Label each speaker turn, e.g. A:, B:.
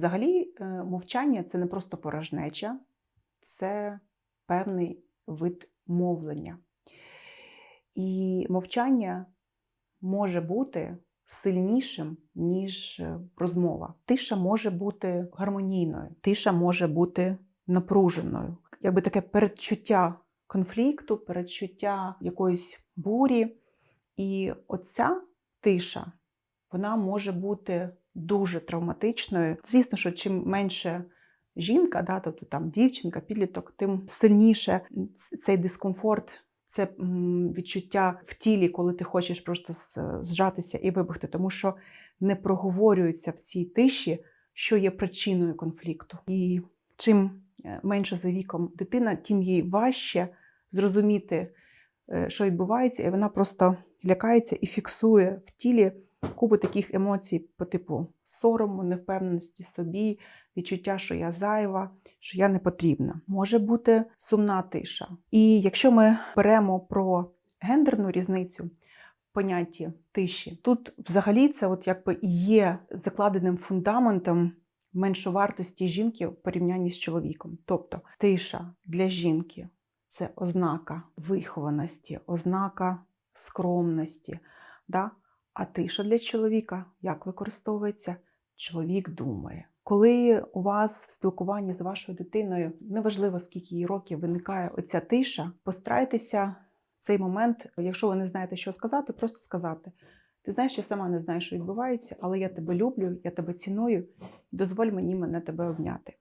A: Взагалі, е, мовчання це не просто порожнеча, це певний вид мовлення. І мовчання може бути сильнішим, ніж е, розмова. Тиша може бути гармонійною, тиша може бути напруженою. Якби таке передчуття конфлікту, передчуття якоїсь бурі. І оця тиша, вона може бути дуже травматичною. Звісно, що чим менше жінка, да, тобто там дівчинка, підліток, тим сильніше цей дискомфорт, це відчуття в тілі, коли ти хочеш просто зжатися і вибухти, тому що не проговорюється в цій тиші, що є причиною конфлікту. І чим е, менше за віком дитина, тим їй важче зрозуміти, е, що відбувається, і вона просто лякається і фіксує в тілі купу таких емоцій по типу сорому, невпевненості собі, відчуття, що я зайва, що я не потрібна. Може бути сумна тиша. І якщо ми беремо про гендерну різницю в понятті тиші, тут взагалі це от якби і є закладеним фундаментом меншовартості жінки в порівнянні з чоловіком. Тобто тиша для жінки це ознака вихованості, ознака скромності. Да? А тиша для чоловіка як використовується? Чоловік думає. Коли у вас в спілкуванні з вашою дитиною, неважливо скільки їй років виникає оця тиша, постарайтеся цей момент, якщо ви не знаєте, що сказати, просто сказати. Ти знаєш, я сама не знаю, що відбувається, але я тебе люблю, я тебе ціную, дозволь мені мене тебе обняти.